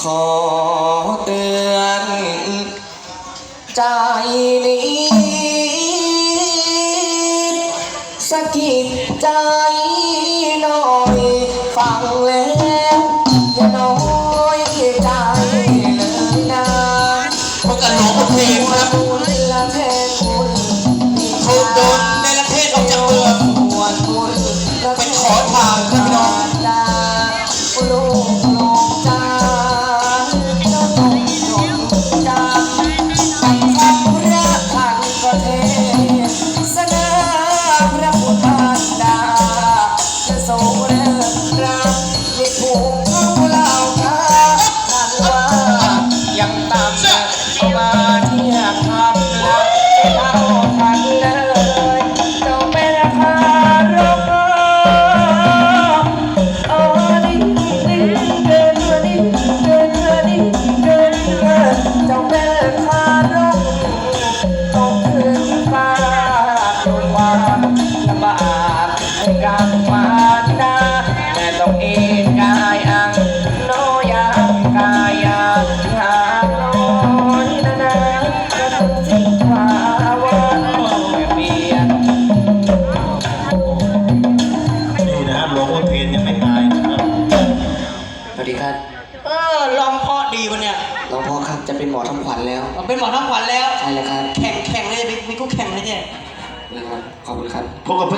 ขอเตือนใจนี้สะกิดใจ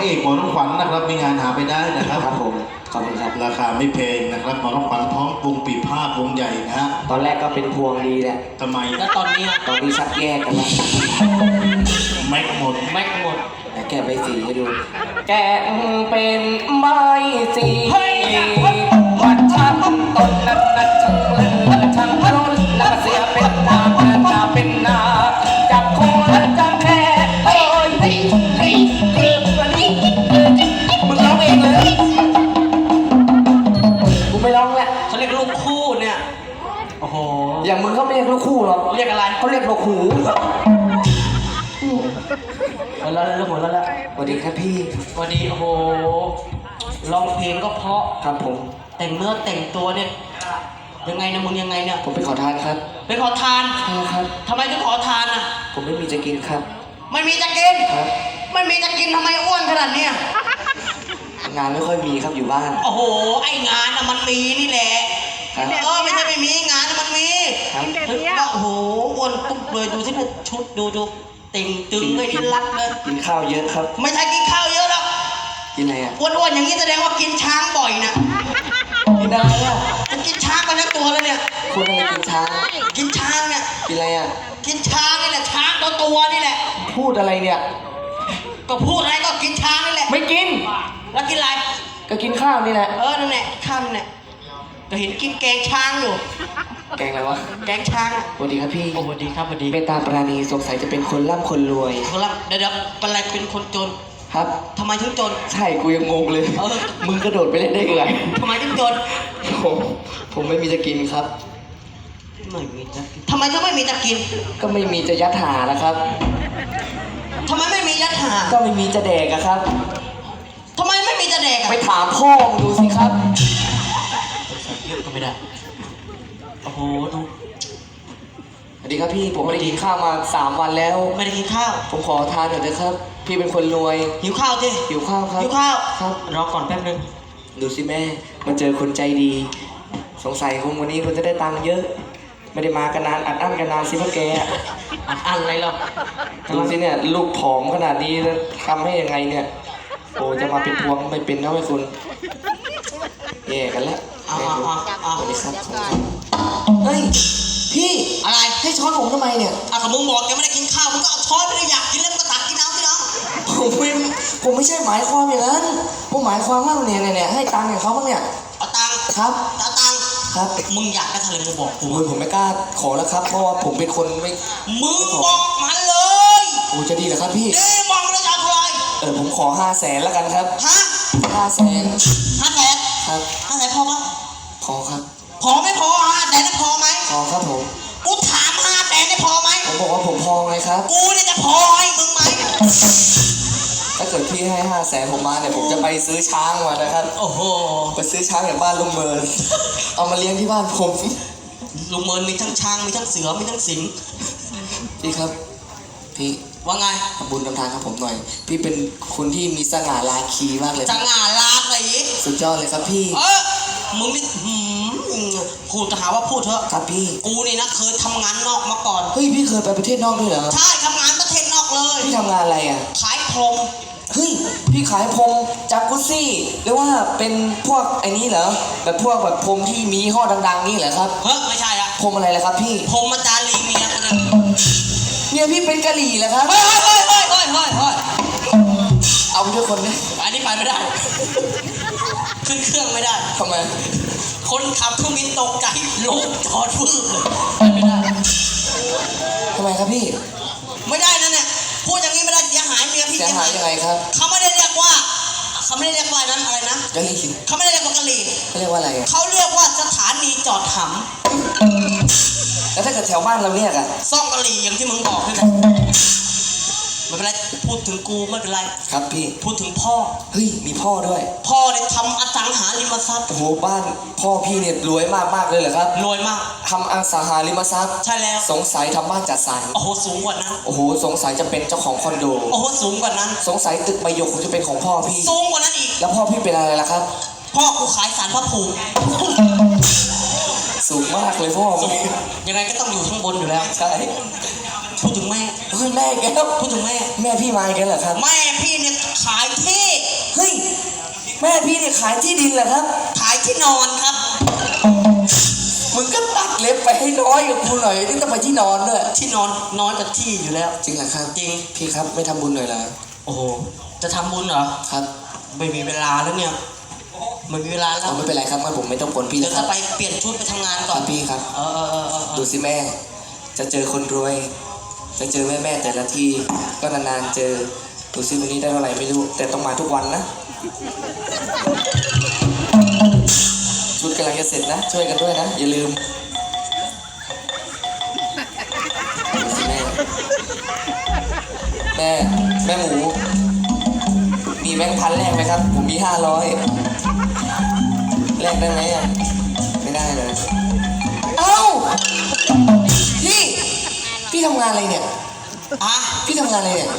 เอกหมอน้องขวัญนะครับ มีงานหาไปได้นะครับครับผมขอบคุณครับราคาไม่แพงนะครับหมอน้องขวัญพร้อมวงปีพาดวงใหญ่นะฮะตอนแรกก็เป็นพวงดีแหละทำไมแล้วตอนนี้ตอนนี้ชักแยกกันแล้วแม็กหมดแม็กหมดแต่แกะใบสีให้ดู แกะเป็นใบสีเฮ้ยวัดชักต้นนั้นนั้นช่างเลือ อ้โหอย่างมึงเขาไม่เรียกลูกคู่หรอกเรียกอะไรเขาเรียกลูกหูหัวเราะแล้วหัวเราะแล้วสวัสดีครับพี่วันนี้โอ้โหร้องเพลงก็เพราะ ครับผม แต่งเนื้อแต่งตัวเนี่ยยังไงนะมึงยังไงเนี่ยผมไปขอทานครับไปขอทานใช่ครับ ทำไมถึงขอทานอะผมไม่มีจะกินครับ ไม่มีจะกินครับ ไม่มีจะกินทำไมอ้วนขนาดเนี้ยงานไม่ค่อยมีครับอยู่บ้าน โอ้โห ไองานอะมันมีนี่แหละ ครับเออไม่ใช่ไม่มีงานอะมันมีครับถึงว่าโอ้โหอ้วนตุ๊บเลยดูสิเนี่ยชุดดูดูติ่งตึงเลยที่รัดเลยกินข้าวเยอะครับ ไม่ใช่กินข้าวเยอะหรอกกินอะไรอะอ้วนๆอย่างนี้แสดงว่ากินช้างบ่อยนะกินอะไรอะจะกินช้างไปทั้งตัวแล้วเนี่ยคุณอะไรกินช้างกินช้างเนี่ยกินอะไรอะกินช้างนี่แหละช้างตัวตัวนี่แหละ พูดอะไรเนี่ย ก็พูดอะไรก็กินช้างนี่แหละไม่กินแล้วกินอะไรก็กินข้าวนี่แหละเออนั่นแหละข้ามเนี่ย ก็เห็นกินแกงช้างอยู่ แกงอะไรวะแกงช้างอะสวัสดีครับพี่โอ้โหดีครับสวัสดีเมตตาปราณีสงสัยจะเป็นคนร่ำคนรวย เขาละเดี๋ยวเดี๋ยวเป็นอะไรเป็นคนจนครับ ทำไมถึงจน ใช่กูยังงงเลย เออ มึงกระโดดไปเล่นได้ยังไงทำไมถึงจนผมผมไม่มีจะกินครับ ไม่มีจะกินทำไมถึงไม่มีจะกินก็ไม่มีจะยัดหานะครับ ทำไมไม่มียัดหาก็ไม่มีจะแดกอะครับ ทำไมไม่มีจะแดกอะไปถามพ่อมึงดูสิครับ เยอะก็ไม่ได้ โอ้โหดูสวัสดีครับพี่ผมไม่ได้กินข้าวมาสามวันแล้ว ไม่ได้กินข้าว ผมขอทานหน่อยนะครับ พี่เป็นคนรวยหิวข้าวสิหิวข้าวครับ หิวข้าวครับ รอก่อนแป๊บนึง ดูสิแม่มาเจอคนใจดี สงสัยคงวันนี้คุณจะได้ตังค์เยอะ ไม่ได้มากันนานอัดอั้นกันนานสิพ่อแกอะอัดอันอะไรหรอกดูสิเนี่ยลูกผอมขนาดนี้แล้วทำให้ยังไงเนี่ย โอ้จะมาเป็นพวงไม่เป็นนะไอ้คุณแย่กันแล้ว เอาแม่เอาคุณเอาเอาสวัสดีครับขอบคุณครับเฮ้ย พี่อะไรให้ช้อนผมทำไมเนี่ย อะก็มึงบอกแกไม่ได้กินข้าวมึงก็เอาช้อนไปเลยอยากกินแล้วมึงก็ตักกินเอาสิน้องผมไม่ผมไม่ใช่หมายความอย่างนั้น ผมหมายความว่าเนี่ยเนี่ยเนี่ยให้ตังค์กับเขาบ้างเนี่ย เอาตังค์ครับ เอาตังค์ครับ มึงอยากได้เท่าไหร่มึงบอกกู โอ้ยผมไม่กล้าขอแล้วครับ เพราะว่าผมเป็นคนไม่มึงบอกมันเลยโอ้ยจะดีเหรอครับพี่ นี่บอกมันเลยจะเอาเท่าไหร่เออผมขอห้าแสนแล้วกันครับฮะห้าแสนห้าแสนครับห้าแสนพอปะข อครับ พอไม่พอห้าแสนนั้นพอไหมขอครับผม กูถามห้าแสนได้พอไหม ผมบอกว่าผมพอไงครับ กูเนี่ยจะพอให้มึงไหม ถ้าเกิดพี่ให้ห้าแสนผมมาเนี่ยผมจะไปซื้อช้างมานะครับ โอ้โห ไปซื้อช้างจากบ้านลุงเมิน เอามาเลี้ยงที่บ้านผม ลุงเมินมีทั้งช้างมีทั้งเสือมีทั้งสิงห์พี่ครับ พี่ว่าไงทำบุญทำทานครับผมหน่อย พี่เป็นคนที่มีสง่าราคีมากเลยจะงาลากเลยอีกสุดยอดเลยครับพี่ เออ มึงนี่หืมพูดก็หาว่าพูดเถอะ ครับพี่ กูนี่นะเคยทำงานนอกมาก่อน เฮ้ยพี่เคยไปประเทศนอกด้วยเหรอครับใช่ทำงานประเทศนอกเลย พี่ทำงานอะไรอะ ขายพรมเฮ้ย พี่ขายพรมจากกุซี่ หรือว่าเป็นพวกไอ้นี้เหรอ แบบพวกแบบพรมที่มียี่ห้อดัง ๆ นี่เหรอครับ เฮ้ยไม่ใช่อะพรมอะไรล่ะครับพี่ พรมมาจารีเมียกูนะเนี่ยพี่เป็นกะหรี่เหรอครับ เฮ้ยเฮ้ยเฮ้ยเฮ้ยเฮ้ยเฮ้ยเอาด้วยคนนี้อันนี้ไปไม่ได้ ขึ้นเครื่องไม่ได้ ทำไม คนขับเครื่องบินตกใจลงจอดวืบเลยไปไม่ได้ ทำไมครับพี่ ไม่ได้นะเนี่ยพูดอย่างนี้ไม่ได้เสียหายเมียพี่เสียหายยังไงครับ เขาไม่ได้เรียกว่า เขาไม่ได้เรียกว่านั้นอะไรนะ กะหรี่เขาไม่ได้เรียกว่ากะหรี่เขาเรียกว่าอะไรอะเขาเรียกว่าสถานีจอดหแล้วถ้าเกิดแถวบ้านเราเรียกอะำซ่องกะหรี่อย่างที่มึงบอกนี่แหละ ไม่เป็นไรพูดถึงกูไม่เป็นไร ครับพี่ พูดถึงพ่อ เฮ้ย มีพ่อด้วย พ่อเนี่ยทำอสังหาริมทรัพย์ โอ้โห บ้านพ่อพี่เนี่ยรวยมากๆเลยเหรอครับรวยมาก ทำอสังหาริมทรัพย์ ใช่แล้ว สงสัยทำบ้านจัดสรร โอ้โห สูงกว่านั้น โอ้โห สงสัยจะเป็นเจ้าของคอนโด โอ้โห สูงกว่านั้น สงสัยตึกใบหยกคงจะเป็นของพ่อพี่ สูงกว่านั้นอีก แล้วพ่อพี่เป็นอะไรล่ะครับ พ่อกูขายสารพระภูมิสูงมากเลยพ่อสูงพี่ยังไงก็ต้องอยู่ข้างบนอยู่แล้ว ใช่ พูดถึงแม่ เฮ้ยแม่แกแล้วพูดถึงแม่ แม่พี่มาอีกแล้วเหรอครับ แม่พี่เนี่ยขายที่ เฮ้ย แม่พี่เนี่ยขายที่ดินเหรอครับ ขายที่นอนครับ มึงก็ตัดเล็บไปให้น้อยกับกูหน่อยนี่ต้องไปที่นอนด้วย ที่นอนนอนกับที่อยู่แล้ว จริงเหรอครับ จริง พี่ครับไม่ทำบุญหน่อยเหรอโอ้โห จะทำบุญเหรอ ครับ ไม่มีเวลาแล้วเนี่ยไม่มีเวลาแล้เอาวไม่เป็นไรครับงั้นผมไม่ต้องกวนพี่เดี๋แล้ยววครัจะบไปเปลี่ยนชุดไปทำงานคก่อรันบพี่ครับ เออเออเออเออเอดูอสิแม่ จะเจอคนรวย จะเจอแม่แม่แต่ละทีก็นานๆเจอดูสิวันนี้ได้เท่าไหร่ไม่รู้ แต่ต้องมาทุกวันนะชุดกำลังจะเสร็จนะ ช่วยกันด้วยนะ อย่าลืมแม่ แม่แม่หมู มีแบงค์พันแรกไหมครับ ผมมีห้าร้อยแลกได้ไหมอะ ไม่ได้เลย เอ้า พี่พี่ทำงานอะไรเนี่ยอะพี่ทำงานอะไรเนี่ย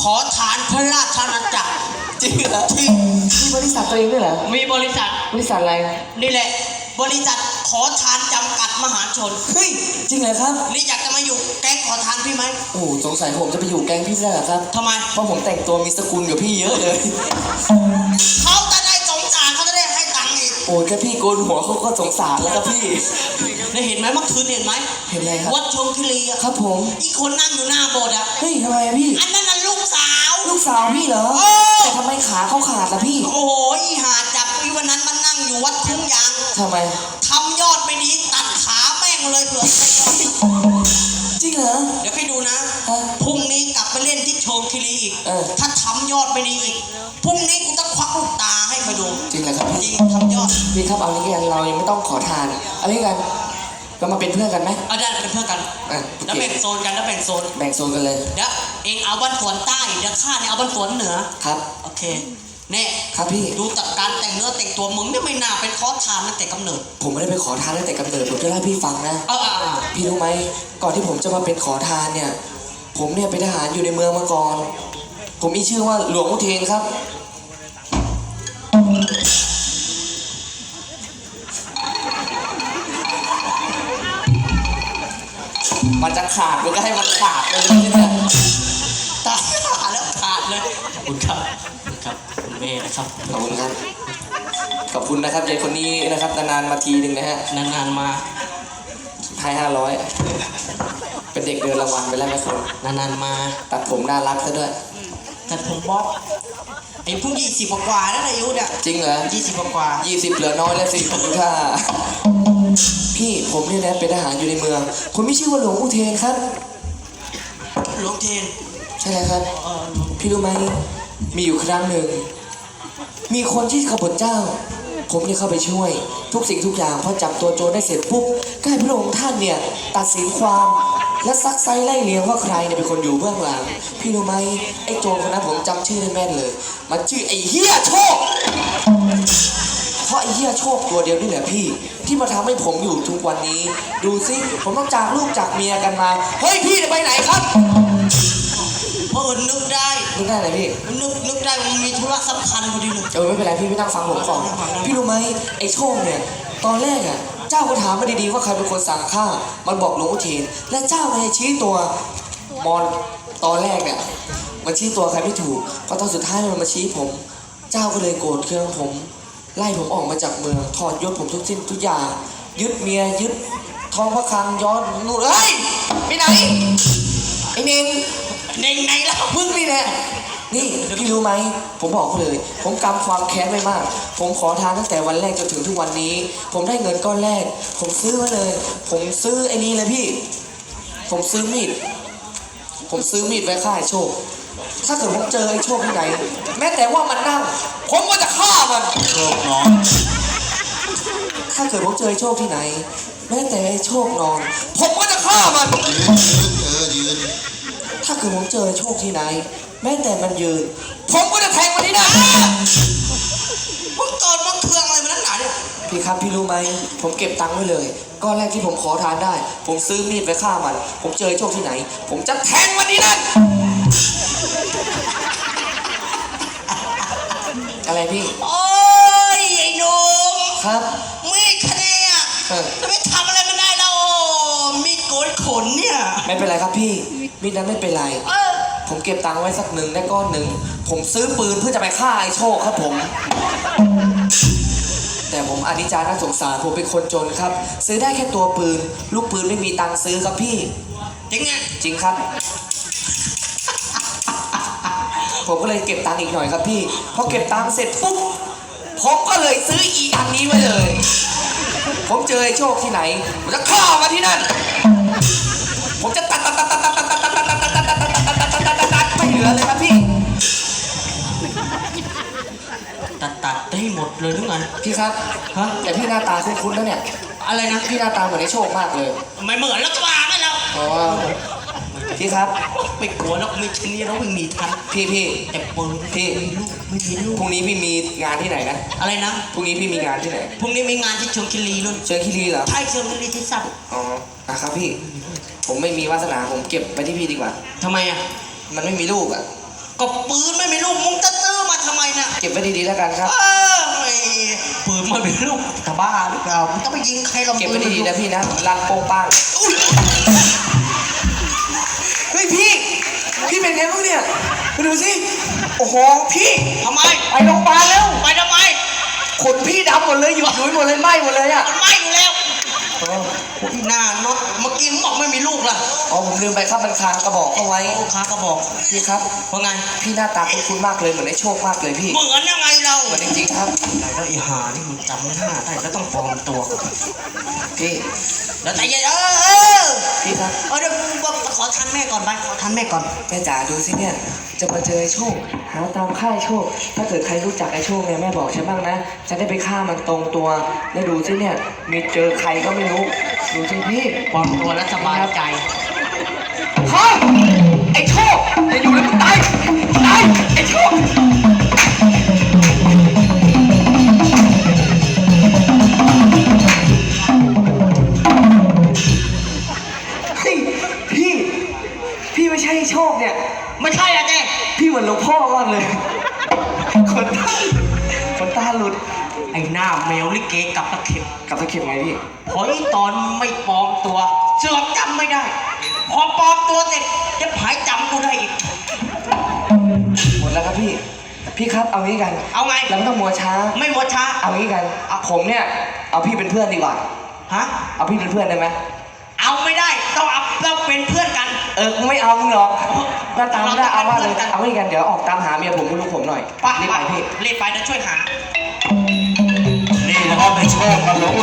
ขอทานพระราชอาณาจักรจริงเหรอจริงมีบริษัทตัวเองด้วยเหรอ มีบริษัท บริษัทอะไร นี่แหละ บริษัทขอทานจำกัดมหาชน เฮ้ย จริงเหรอครับ นี่อยากจะมาอยู่แก๊งขอทานพี่ไหมโอ้โหสงสัยผมจะไปอยู่แก๊งพี่แล้วเหรอครับ ทำไม เพราะผมแต่งตัวมีสกุลกับพี่เยอะเลยเขา โอ้ยแค่พี่โกนหัวเขาก็สงสารแล้วครับพี่ได้เห็นไหมเมื่อคืนเห็นไหมเห็นอะไรครับ วัดชมคิรีอะครับผม อีกคนนั่งอยู่หน้าโบสถ์อะเฮ้ยทำไมอะพี่ อันนั้นน่ะลูกสาว ลูกสาวพี่เหรอ เออ แต่ทำไมขาเขาขาดล่ะพี่โอ้โหอีหาจับอีวันนั้นมันนั่งอยู่วัดทุ่งยางทำไม ทำยอดไม่ดีตัดขาแม่งเลยเผื่อจริงเหรอ เดี๋ยวให้ดูนะฮะพรุ่งนี้กลับไปเล่นที่โชมคิรีอีกเออ ถ้าทำยอดไม่ดีอีกพรุ่งนี้กูจะควักลูกตาให้ไปดูจริ งเหรอครับจพี่ริงทำยอดพี่ครับเอานี้กันเรายังไม่ต้องขอทานเอานี้กันเรามาเป็นเพื่อนกันไหมเอาได้เป็นเพื่อนกันอะแล้วแบ่งโซนกันแล้วแบ่งโซนแบ่งโซนกันเลยเดี๋ยวเองเอาบ้านสวนใต้เดี๋ยวข้าเนี่ยเอาบ้านสวนเหนือครับ โอเคเนี่ยครับพี่ดูจากการแต่งเนื้อแต่งตัวมึงเนี่ยไม่น่าเป็นคอสทานตั้งแต่กำเนิดผมไม่ได้ไปขอทานตั้งแต่กำเนิดผมจะเล่าให้พี่ฟังนะ เออเออเออพี่รู้ไหมก่อนที่ผมจะมาเป็นขอทานเนี่ย ผมเนี่ยเป็นทหารอยู่ในเมืองมาก่อน ผมมีชื่อว่าหลวงอุเทนครับ มันจะขาดมันก็ให้มันขาดเลยนี่ยตายขาดแล้วขาดเลยขอบคุณครับขอบคุณครับคุณเมย์นะครับขอบคุณครับ ขอบคุณนะครับยายคนนี้นะครับนานๆมาทีหนึ่งนะฮะนานๆมาให้ห้าร้อยเป็นเด็กเดินรางวัลไปแล้วไหมคุณนานๆมาตัดผมน่ารักซะด้วยแต่ผมบอก ไอ้เพุ่งยี่สิบกว่าๆแล้วอายุเนี่ยจริงเหรอยี่สิบกว่ายี่สิบเหลือน้อยแล้วสิคุณค่าพี่ผมเนี่ยนะเป็นทหารอยู่ในเมืองผมมีชื่อว่าหลวงอุเทนครับๆหลวงเทนใช่แล้วครับ เออพี่รู้ไหมมีอยู่ครั้งหนึ่ง มีคนที่ขบฏเจ้า ผมเนี่ยเข้าไปช่วย ทุกสิ่งทุกอย่างพอจับตัวโจรได้เสร็จปุ๊บก็ให้พระองค์ท่านเนี่ย ตัดสินความ และซักไซไล่เลียงว่าใครเนี่ยเป็นคนอยู่เบื้องหลัง พี่รู้ไหมไอ้โจรคนนั้นผมจำชื่อได้แม่นเลย มันชื่อไอ้เฮียโชคใครราะไอ้เหี้ยโชคตัวเดียวนี่แหละพี่ ที่มาทำให้ผมอยู่ทุกวันนี้ ดูสิผมต้องจากลูกจากเมียกันมา เฮ้ยพี่จะไปไหนครับเพราะเอิญนึกได้นึกได้ไหนพี่ นึกนึกได้มันมีธุระสำคัญพอดีเลย เออไม่เป็นไรพี่ไม่นั่งฟังผมก่อนพี่รู้ไหมไอ้โชคเนี่ย ตอนแรกอะ เจ้าก็ถามมาดีๆว่าใครเป็นคนสั่งฆ่ามันบอกหลวงพ่อเทน และเจ้าเนี่ยชี้ตัวมอนตอนแรกเนี่ยมันชี้ตัวใครไม่ถูกพอตอนสุดท้ายมันมาชี้ผม เจ้าก็เลยโกรธเคืองผม ไล่ผมออกมาจากเมือง ถอดยศผมทุกสิ้นทุกอย่าง ยึดเมียยึดทองพระคลังย้อนนู่นเฮ้ยไปไหนไอ้เน่งในไหนล้วมึงนี่แหละ นี่พี่รู้ไหม ผมบอกเขาเลย ผมกำความแค้นไว้มาก ผมขอทานตั้งแต่วันแรกจนถึงทุกวันนี้ ผมได้เงินก้อนแรก ผมซื้อมาเลย ผมซื้อไอ้นี่เลยพี่ ผมซื้อมีด ผมซื้อมีดไว้ฆ่าไอ้โชค ถ้าเกิดผมเจอไอ้โชคที่ไหน แม้แต่ว่ามันนั่ง ผมก็จะฆ่ามัน โชคน้องถ้าเกิดผมเจอไอ้โชคที่ไหน แม้แต่ไอ้โชคนอน ผมก็จะฆ่ามัน เออยืนถ้าเกิดผมเจอไอ้โชคที่ไหน แม้แต่มันยืน ผมก็จะแทงมันที่หน้ามึงตอนมึงเครื่องอะไรมานักหนาเนี่ยพี่ครับพี่รู้ไหมผมเก็บตังค์ไว้เลยก้อนแรกที่ผมขอทานได้ ผมซื้อมีดไปฆ่ามัน ผมเจอไอ้โชคที่ไหน ผมจะแทงมันที่นั่นอะไรพี่โอ้ยไอ้หนุ่มครับมีดคะเนี่ยเออจะไม่ทำอะไรมันได้แล้วมีดโกนขนเนี่ย ไม่เป็นไรครับพี่มีดนั้นไม่เป็นไร เออ ผมเก็บตังค์ไว้สักหนึ่งได้ก้อนหนึ่ง ผมซื้อปืนเพื่อจะไปฆ่าไอ้โชคครับผม แต่ผมอนิจจาน่าสงสารผมเป็นคนจนครับ ซื้อได้แค่ตัวปืน ลูกปืนไม่มีตังค์ซื้อครับพี่ จริงไงจริงครับ ผมก็เลยเก็บตังค์อีกหน่อยครับพี่ พอเก็บตังค์เสร็จปุ๊บ ผมก็เลยซื้ออีอันนี้ไว้เลย ผมเจอไอ้โชคที่ไหนผมจะฆ่ามาที่นั่น ลือเลยครับพี่ ตัดตัดได้หมดเลยทุกงานพี่ครับฮะ แต่พี่หน้าตาคุ้นๆแล้วเนี่ย อะไรนะ พี่หน้าตาเหมือนไอ้โชคมากเลยไม่เหมือนแล้วก็ว่าไม่แล้วอ๋อพี่ครับ ไม่กลัวแล้วมีชนีแล้ววิ่งหนีทันพี่พี่แต่ปืนพี่มีลูกไม่มีลูกพรุ่งนี้พี่มีงานที่ไหนนะ อะไรนะ พรุ่งนี้พี่มีงานที่ไหน พรุ่งนี้มีงานที่เชิงคิรีนู่นเชิญคีรีเหรอ ใช่เชิงคิรีที่สัตว์อ๋ออะครับพี่ ผมไม่มีวาสนาผมเก็บไปที่พี่ดีกว่า ทำไมอะ มันไม่มีลูกอะ ก็ปืนไม่มีลูกมึงจะซื้อมาทำไมน่ะเก็บไว้ดีๆแล้วกันครับ เออไม่ปืนมันมีลูกตาบ้าหรือเปล่ามึงจะไปยิงใครเราเก็บปืไว้นมันดีมีๆลูนะกพี่นะรันโป้งป้างอุ้ยเฮ้ยพี่ พี่เป็นไงบ้างเนี่ยไปดูสิ โอ้โห พี่ ทำไม ไปโรงพยาบาลแล้วไปทำไม ขนพี่ดำหมดเลยหยุดหนุยหมดเลยไหมหมดเลยอะมันไม่อยู่แล้วอ๋อพี่หน้ารถเมื่อ กี้มึงบอกไม่มีลูกล่ะอ๋อผมลืมไปครับมันคางกระบอกเอาไว้ลูกค้าก็บอกพี่ครับว่าไงพี่หน้าตาคุ้นๆมากเลยเหมือนไอ้โชคมากเลยพี่เหมือนยังไงเราเหมือนจริงๆครับไหนแล้วไอ้หานี่มึงจำหน้าได้แล้วต้องปลอมตัวก่อนพี่แล้วแต่เย็นเออเออพี่ครับเออเดี๋ยวกูบอกขอทันแม่ก่อนไปขอทันแม่ก่อนแม่จ๋าดูสิเนี่ยจะมาเจอไอ้โชคหาตามค่ายโชค ถ้าเกิดใครรู้จักไอ้โชคเนี่ยแม่บอกฉันบ้างนะจะได้ไปฆ่ามันตรงตัวแล้วดูสิเนี่ยมีเจอใครก็ไม่รู้ ดูสิพี่ปลอดตัวและสบายใจฮะไอ้โกับตะเข็บไงพี่พอไอ้ตอนไม่ปลอมตัว เสือกจำไม่ได้ พอปลอมตัวเสร็จจะหายจำกูได้อีก หมดแล้วครับพี่ พี่ครับเอางี้กันเอาไง เราไม่ต้องมัวช้า ไม่หมดช้า เอางี้กันผมเนี่ยเอาพี่เป็นเพื่อนดีกว่า ฮะ เอาพี่เป็นเพื่อนได้ไหมเอาไม่ได้ ต้องเอาเราเป็นเพื่อนกัน เออกูไม่เอามึงหรอกหน้าตาไม่ได้เอาว่าเลยเราต้องเป็นเพื่อนกันเอางี้กันเดี๋ยวออกตามหาเมียผมกับลูกผมหน่อยไปรีบไปพี่ รีบไปเดี๋ยวช่วยหา হবে ছোট